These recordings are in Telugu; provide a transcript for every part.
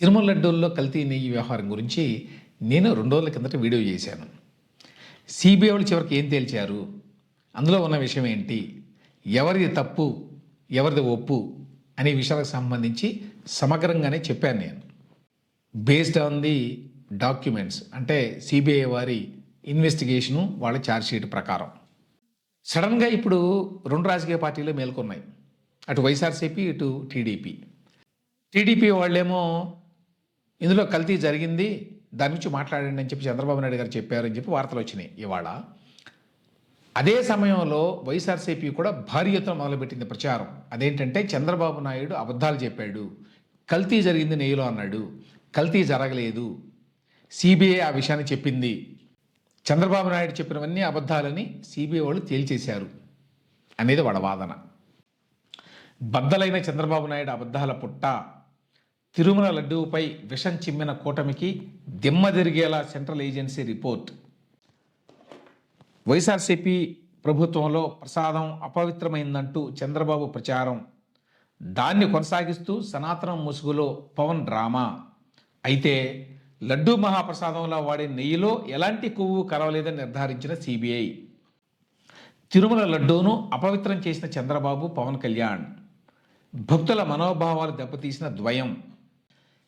తిరుమల లడ్డూల్లో కల్తీ నెయ్యి వ్యవహారం గురించి నేను రెండు రోజుల కిందట వీడియో చేశాను. సిబిఐ వాళ్ళు చివరికి ఏం తేల్చారు? అందులో ఉన్న విషయం ఏంటి? ఎవరిది తప్పు? ఎవరిది ఒప్పు? అనే విషయాలకు సంబంధించి సమగ్రంగానే చెప్పాను నేను. బేస్డ్ ఆన్ ది డాక్యుమెంట్స్ అంటే సిబిఐ వారి ఇన్వెస్టిగేషను వాళ్ళ ఛార్జ్షీట్ ప్రకారం. సడన్గా ఇప్పుడు రెండు రాజకీయ పార్టీలు మేల్కొన్నాయి. అటు వైఎస్ఆర్సీపీ ఇటు టీడీపీ. టీడీపీ వాళ్ళేమో ఇందులో కల్తీ జరిగింది దాని గురించి మాట్లాడండి అని చెప్పి చంద్రబాబు నాయుడు గారు చెప్పారని చెప్పి వార్తలు వచ్చినాయి ఇవాళ. అదే సమయంలో వైఎస్ఆర్సీపీ కూడా భారీ ఎత్తున మొదలుపెట్టింది ప్రచారం. అదేంటంటే చంద్రబాబు నాయుడు అబద్ధాలు చెప్పాడు. కల్తీ జరిగింది నెయ్యిలో అన్నాడు. కల్తీ జరగలేదు. సిబిఐ ఆ విషయాన్ని చెప్పింది. చంద్రబాబు నాయుడు చెప్పినవన్నీ అబద్ధాలని సిబిఐ వాళ్ళు తేల్చేశారు అనేది వాళ్ళ వాదన. బద్దలైన చంద్రబాబు నాయుడు అబద్ధాల పుట్ట తిరుమల లడ్డూపై విషం చిమ్మిన కూటమికి దిమ్మ తిరిగేలా సెంట్రల్ ఏజెన్సీ రిపోర్ట్. వైఎస్ఆర్సీపీ ప్రభుత్వంలో ప్రసాదం అపవిత్రమైందంటూ చంద్రబాబు ప్రచారం. దాన్ని కొనసాగిస్తూ సనాతనం ముసుగులో పవన్ డ్రామా. అయితే లడ్డూ మహాప్రసాదంలో వాడే నెయ్యిలో ఎలాంటి కొవ్వు కలవలేదని నిర్ధారించిన సిబిఐ. తిరుమల లడ్డూను అపవిత్రం చేసిన చంద్రబాబు పవన్ కళ్యాణ్. భక్తుల మనోభావాలు దెబ్బతీసిన ద్వయం.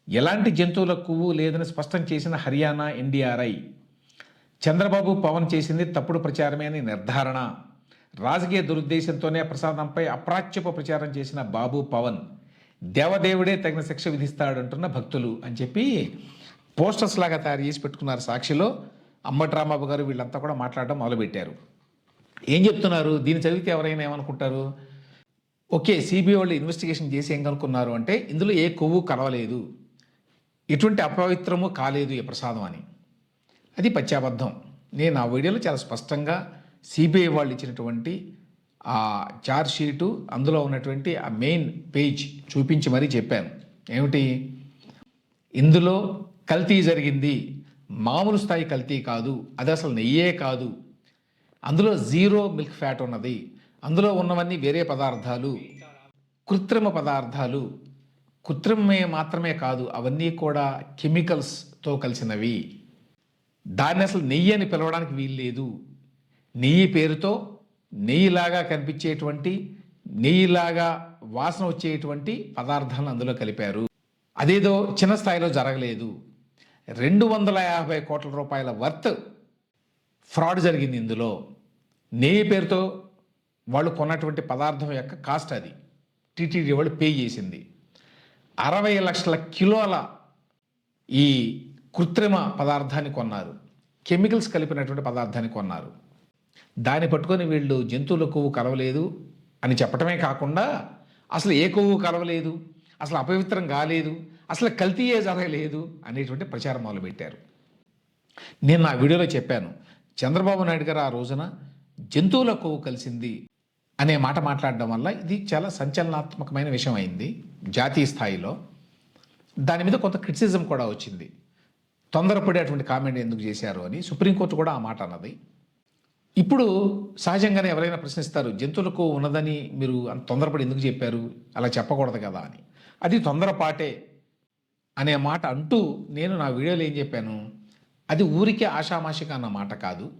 ఎలాంటి జంతువుల కొవ్వు లేదని స్పష్టం చేసిన హర్యానా ఎన్డీఆర్ఐ చంద్రబాబు పవన్ చేసింది తప్పుడు ప్రచారమే అని నిర్ధారణ. రాజకీయ దురుద్దేశంతోనే ప్రసాదంపై అప్రాచ్యప ప్రచారం చేసిన బాబు పవన్ దేవదేవుడే తగిన శిక్ష విధిస్తాడంటున్న భక్తులు అని చెప్పి పోస్టర్స్ లాగా తయారు చేసి పెట్టుకున్నారు సాక్షిలో. అంబటి రాంబాబు గారు వీళ్ళంతా కూడా మాట్లాడడం మొదలుపెట్టారు. ఏం చెప్తున్నారు? దీన్ని చదివితే ఎవరైనా ఏమనుకుంటారు? ఓకే సిబిఐ వాళ్ళు ఇన్వెస్టిగేషన్ చేసి ఏం కనుక్కున్నారు అంటే ఇందులో ఏ కొవ్వు కలవలేదు. ఎటువంటి అపవిత్రము కాలేదు ఈ ప్రసాదం అని. అది పచ్చాబద్ధం నేను ఆ వీడియోలో చాలా స్పష్టంగా సిబిఐ వాళ్ళు ఇచ్చినటువంటి ఆ చార్జ్ షీటు అందులో ఉన్నటువంటి ఆ మెయిన్ పేజ్ చూపించి మరీ చెప్పాను. ఏమిటి? ఇందులో కల్తీ జరిగింది. మామూలు స్థాయి కల్తీ కాదు. అది అసలు నెయ్యే కాదు. అందులో జీరో మిల్క్ ఫ్యాట్ ఉన్నది. అందులో ఉన్నవన్నీ వేరే పదార్థాలు. కృత్రిమ పదార్థాలు. కృత్రిమే మాత్రమే కాదు అవన్నీ కూడా కెమికల్స్తో కలిసినవి. దాన్ని అసలు నెయ్యి అని పిలవడానికి వీల్లేదు నెయ్యి పేరుతో నెయ్యిలాగా కనిపించేటువంటి నెయ్యిలాగా వాసన వచ్చేటువంటి పదార్థాలను అందులో కలిపారు. అదేదో చిన్న స్థాయిలో జరగలేదు. రెండు వందల యాభై కోట్ల రూపాయల వర్త్ ఫ్రాడ్ జరిగింది ఇందులో. నెయ్యి పేరుతో వాళ్ళు కొన్నటువంటి పదార్థం యొక్క కాస్ట్ అది. టీటీడీ వాళ్ళు పే చేసింది. అరవై లక్షల కిలోల ఈ కృత్రిమ పదార్థాన్ని కొన్నారు. కెమికల్స్ కలిపినటువంటి పదార్థాన్ని కొన్నారు. దాన్ని పట్టుకొని వీళ్ళు జంతువుల కొవ్వు కలవలేదు అని చెప్పటమే కాకుండా అసలు ఏ కొవ్వు కలవలేదు అసలు అపవిత్రం కాలేదు అసలు కల్తీయే జరగలేదు అనేటువంటి ప్రచారం మొదలుపెట్టారు. నేను నా వీడియోలో చెప్పాను చంద్రబాబు నాయుడు గారు ఆ రోజున జంతువుల కొవ్వు కలిసింది అనే మాట మాట్లాడడం వల్ల ఇది చాలా సంచలనాత్మకమైన విషయం అయింది జాతీయ స్థాయిలో. దాని మీద కొంత క్రిటిసిజం కూడా వచ్చింది. తొందరపడేటువంటి కామెంట్ ఎందుకు చేశారు అని సుప్రీంకోర్టు కూడా ఆ మాట అన్నది. ఇప్పుడు సహజంగానే ఎవరైనా ప్రశ్నిస్తారు జంతువులకు ఉన్నదని మీరు అంత తొందరపడి ఎందుకు చెప్పారు? అలా చెప్పకూడదు కదా అని. అది తొందరపాటే అనే మాట అంటూ నేను నా వీడియోలో ఏం చెప్పాను? అది ఊరికే ఆషామాషిక అన్న మాట కాదు.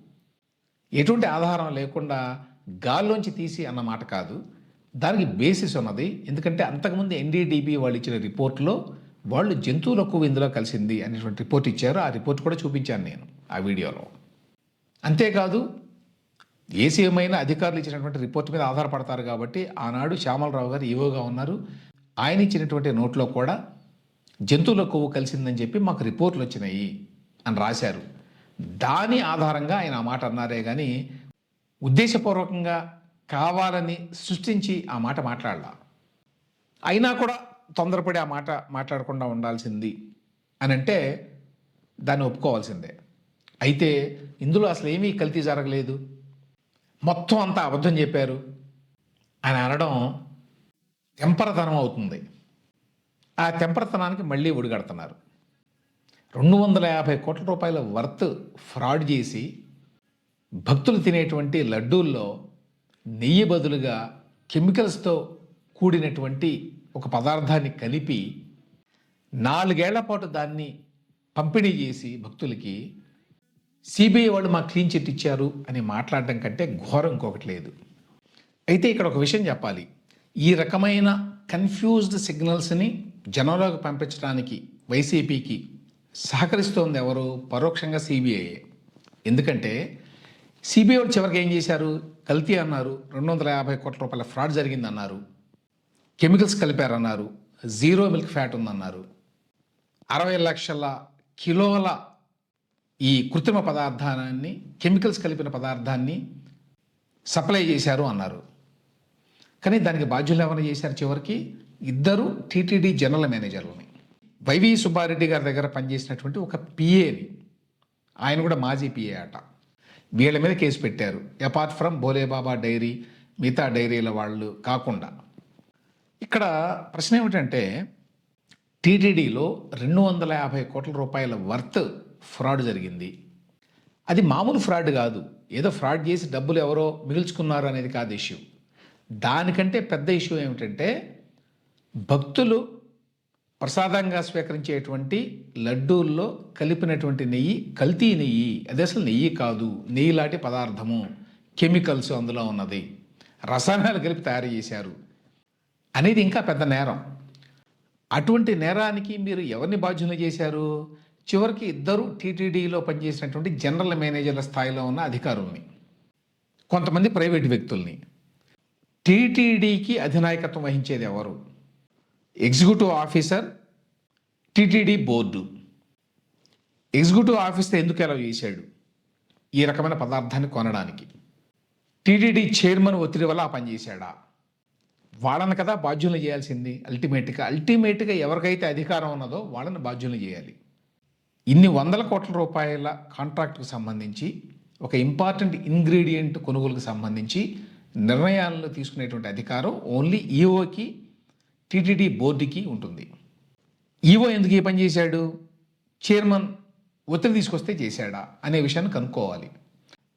ఎటువంటి ఆధారం లేకుండా గాల్లోంచి తీసి అన్న మాట కాదు. దానికి బేసిస్ ఉన్నది. ఎందుకంటే అంతకుముందు ఎన్డీడీబీ వాళ్ళు ఇచ్చిన రిపోర్ట్లో వాళ్ళు జంతువులకు ఇందులో కలిసింది అనేటువంటి రిపోర్ట్ ఇచ్చారు. ఆ రిపోర్ట్ కూడా చూపించాను నేను ఆ వీడియోలో. అంతేకాదు ఏసీఎమైన అధికారులు ఇచ్చినటువంటి రిపోర్ట్ మీద ఆధారపడతారు కాబట్టి ఆనాడు శ్యామలరావు గారు ఈవోగా ఉన్నారు. ఆయన ఇచ్చినటువంటి నోట్లో కూడా జంతువుల కొవ్వు కలిసిందని చెప్పి మాకు రిపోర్ట్లు వచ్చినాయి అని రాశారు. దాని ఆధారంగా ఆయన ఆ మాట అన్నారే కానీ ఉద్దేశపూర్వకంగా కావాలని సృష్టించి ఆ మాట మాట్లాడాల. అయినా కూడా తొందరపడి ఆ మాట మాట్లాడకుండా ఉండాల్సింది అని అంటే దాన్ని ఒప్పుకోవాల్సిందే. అయితే ఇందులో అసలు ఏమీ కల్తీ జరగలేదు. మొత్తం అంతా అబద్ధం చెప్పారు అని అనడం తెంపరతనం అవుతుంది. ఆ తెంపరతనానికి మళ్ళీ ఒడిగడుతున్నారు. రెండు వందల యాభై కోట్ల రూపాయల వర్త్ ఫ్రాడ్ చేసి భక్తులు తినేటువంటి లడ్డూల్లో నెయ్యి బదులుగా కెమికల్స్తో కూడినటువంటి ఒక పదార్థాన్ని కలిపి నాలుగేళ్ళ పాటు దాన్ని పంపిణీ చేసి భక్తులకి సిబిఐ వాళ్ళు మాకు క్లీన్ చిట్ ఇచ్చారు అని మాట్లాడడం కంటే ఘోరం ఇంకొకటి లేదు. అయితే ఇక్కడ ఒక విషయం చెప్పాలి. ఈ రకమైన కన్ఫ్యూజ్డ్ సిగ్నల్స్ని జనంలోకి పంపించడానికి వైసీపీకి సహకరిస్తోంది ఎవరు? పరోక్షంగా సిబిఐ ఎందుకంటే సిబిఐ వాళ్ళు చివరికి ఏం చేశారు? కల్తీ అన్నారు. రెండు వందల యాభై కోట్ల రూపాయల ఫ్రాడ్ జరిగిందన్నారు. కెమికల్స్ కలిపారన్నారు. జీరో మిల్క్ ఫ్యాట్ ఉందన్నారు. అరవై లక్షల కిలోల ఈ కృత్రిమ పదార్థాన్ని కెమికల్స్ కలిపిన పదార్థాన్ని సప్లై చేశారు అన్నారు. కానీ దానికి బాధ్యులు ఎవరైనా చేశారు చివరికి? ఇద్దరు టీటీడీ జనరల్ మేనేజర్లని. వైవి సుబ్బారెడ్డి గారి దగ్గర పనిచేసినటువంటి ఒక పిఏని. ఆయన కూడా మాజీ పిఏ అట. వీళ్ళ మీద కేసు పెట్టారు. అపార్ట్ ఫ్రమ్ బోలేబాబా డైరీ మిగతా డైరీల వాళ్ళు కాకుండా. ఇక్కడ ప్రశ్న ఏమిటంటే టీటీడీలో రెండు వందల యాభై కోట్ల రూపాయల వర్త్ ఫ్రాడ్ జరిగింది. అది మామూలు ఫ్రాడ్ కాదు. ఏదో ఫ్రాడ్ చేసి డబ్బులు ఎవరో మిగుల్చుకున్నారు అనేది కాదు ఇష్యూ. దానికంటే పెద్ద ఇష్యూ ఏమిటంటే భక్తులు ప్రసాదంగా స్వీకరించేటువంటి లడ్డూల్లో కలిపినటువంటి నెయ్యి కల్తీ నెయ్యి అది అసలు నెయ్యి కాదు నెయ్యి లాంటి పదార్థము కెమికల్స్ అందులో ఉన్నది. రసాయనాలు కలిపి తయారు చేశారు. అనేది ఇంకా పెద్ద నేరం. అటువంటి నేరానికి మీరు ఎవరిని బాధ్యులు చేశారు? చివరికి ఇద్దరు టీటీడీలో పనిచేసినటువంటి జనరల్ మేనేజర్ల స్థాయిలో ఉన్న అధికారుల్ని కొంతమంది ప్రైవేట్ వ్యక్తుల్ని. టీటీడీకి అధినాయకత్వం వహించేది ఎవరు? Executive officer TTD board. Executive officer ఎందుకు ఎలా చేశాడు? ఈ రకమైన పదార్థాన్ని కొనడానికి. టీటీడీ చైర్మన్ ఒత్తిడి వల్ల ఆ పనిచేశాడా వాళ్ళని కదా బాధ్యులు చేయాల్సింది? అల్టిమేట్గా అల్టిమేట్గా ఎవరికైతే అధికారం ఉన్నదో వాళ్ళని బాధ్యులు చేయాలి. ఇన్ని వందల కోట్ల రూపాయల కాంట్రాక్ట్కు సంబంధించి ఒక ఇంపార్టెంట్ ఇంగ్రీడియంట్ కొనుగోలుకు సంబంధించి నిర్ణయాలను తీసుకునేటువంటి అధికారం ఓన్లీ ఈఓకి టీటీడీ బోర్డుకి ఉంటుంది. ఈఓ ఎందుకు ఏ పని చేశాడు? చైర్మన్ ఒత్తిడి తీసుకొస్తే చేశాడా? అనే విషయాన్ని కనుక్కోవాలి.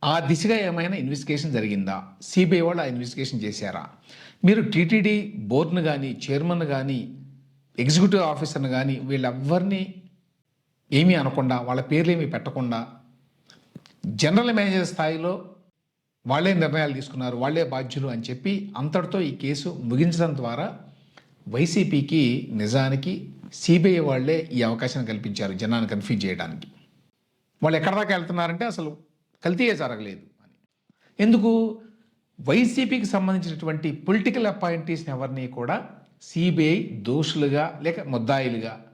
ఆ దిశగా ఏమైనా ఇన్వెస్టిగేషన్ జరిగిందా? సిబిఐ వాళ్ళు ఆ ఇన్వెస్టిగేషన్ చేశారా? మీరు టీటీడీ బోర్డును కానీ చైర్మన్ కానీ ఎగ్జిక్యూటివ్ ఆఫీసర్ని కానీ వీళ్ళెవ్వరిని ఏమీ అనకుండా వాళ్ళ పేర్లు ఏమీ పెట్టకుండా జనరల్ మేనేజర్ స్థాయిలో వాళ్ళే నిర్ణయాలు తీసుకున్నారు వాళ్ళే బాధ్యులు అని చెప్పి అంతటితో ఈ కేసు ముగించడం ద్వారా వైసీపీకి నిజానికి సిబిఐ వాళ్ళే ఈ అవకాశం కల్పించారు జనాన్ని కన్ఫ్యూజ్ చేయడానికి. వాళ్ళు ఎక్కడ దాకా వెళ్తున్నారంటే అసలు కల్తీయే జరగలేదు అని. ఎందుకు? వైసీపీకి సంబంధించినటువంటి పొలిటికల్ అపాయింటీస్ని ఎవరిని కూడా సిబిఐ దోషులుగా లేక ముద్దాయిలుగా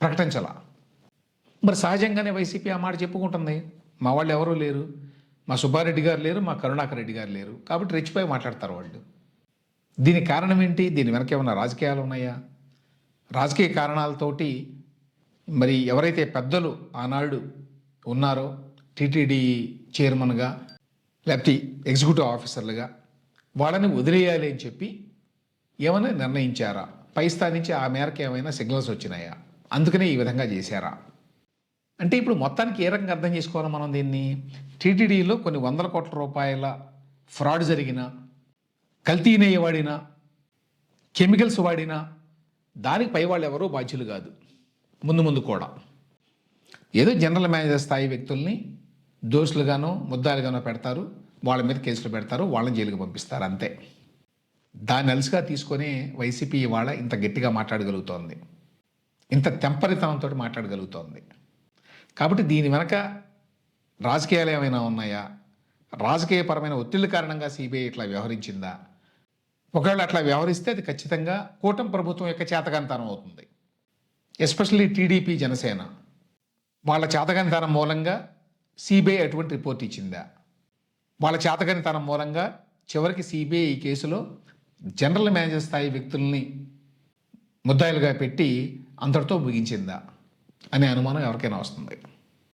ప్రకటించాల? మరి సహజంగానే వైసీపీ ఆ మాట చెప్పుకుంటుంది. మా వాళ్ళు ఎవరూ లేరు. మా సుబ్బారెడ్డి గారు లేరు మా కరుణాకర్ రెడ్డి గారు లేరు. కాబట్టి రెచ్చిపోయి మాట్లాడతారు వాళ్ళు. దీని కారణం ఏంటి? దీని వెనక ఏమైనా రాజకీయాలు ఉన్నాయా? రాజకీయ కారణాలతోటి మరి ఎవరైతే పెద్దలు ఆనాడు ఉన్నారో టీటీడీ చైర్మన్గా లేకపోతే ఎగ్జిక్యూటివ్ ఆఫీసర్లుగా వాళ్ళని వదిలేయాలి అని చెప్పి ఏమైనా నిర్ణయించారా? పై స్థాయి నుంచి ఆ మేరకు ఏమైనా సిగ్నల్స్ వచ్చినాయా? అందుకనే ఈ విధంగా చేశారా? అంటే ఇప్పుడు మొత్తానికి ఏ రకంగా అర్థం చేసుకోవాలి మనం దీన్ని? టీటీడీలో కొన్ని వందల కోట్ల రూపాయల ఫ్రాడ్ జరిగిన కల్తీ నెయ్యి వాడినా కెమికల్స్ వాడినా దానికి పై వాళ్ళు ఎవరూ బాధ్యులు కాదు. ముందు ముందు కూడా. ఏదో జనరల్ మేనేజర్ స్థాయి వ్యక్తుల్ని దోషులుగానో ముద్దాలుగానో పెడతారు వాళ్ళ మీద కేసులు పెడతారు వాళ్ళని జైలుకి పంపిస్తారు అంతే. దాన్ని అలసిగా తీసుకొని వైసీపీ ఇవాళ ఇంత గట్టిగా మాట్లాడగలుగుతోంది. ఇంత తెంపరితనంతో మాట్లాడగలుగుతోంది. కాబట్టి దీని వెనక రాజకీయాలు ఏమైనా ఉన్నాయా? రాజకీయపరమైన ఒత్తిళ్ళ కారణంగా సిబిఐ ఇట్లా వ్యవహరించిందా? ఒకవేళ అట్లా వ్యవహరిస్తే అది ఖచ్చితంగా కూటమి ప్రభుత్వం యొక్క చేతకంతనం అవుతుంది. Especially TDP Janasena. వాళ్ళ చేతకంతనం మూలంగా సిబిఐ అటువంటి రిపోర్ట్ ఇచ్చిందా? వాళ్ళ చేతగనితనం మూలంగా చివరికి సిబిఐ ఈ కేసులో జనరల్ మేనేజర్ స్థాయి వ్యక్తుల్ని ముద్దాయిలుగా పెట్టి అంతటితో ముగించిందా? అనే అనుమానం ఎవరికైనా వస్తుంది.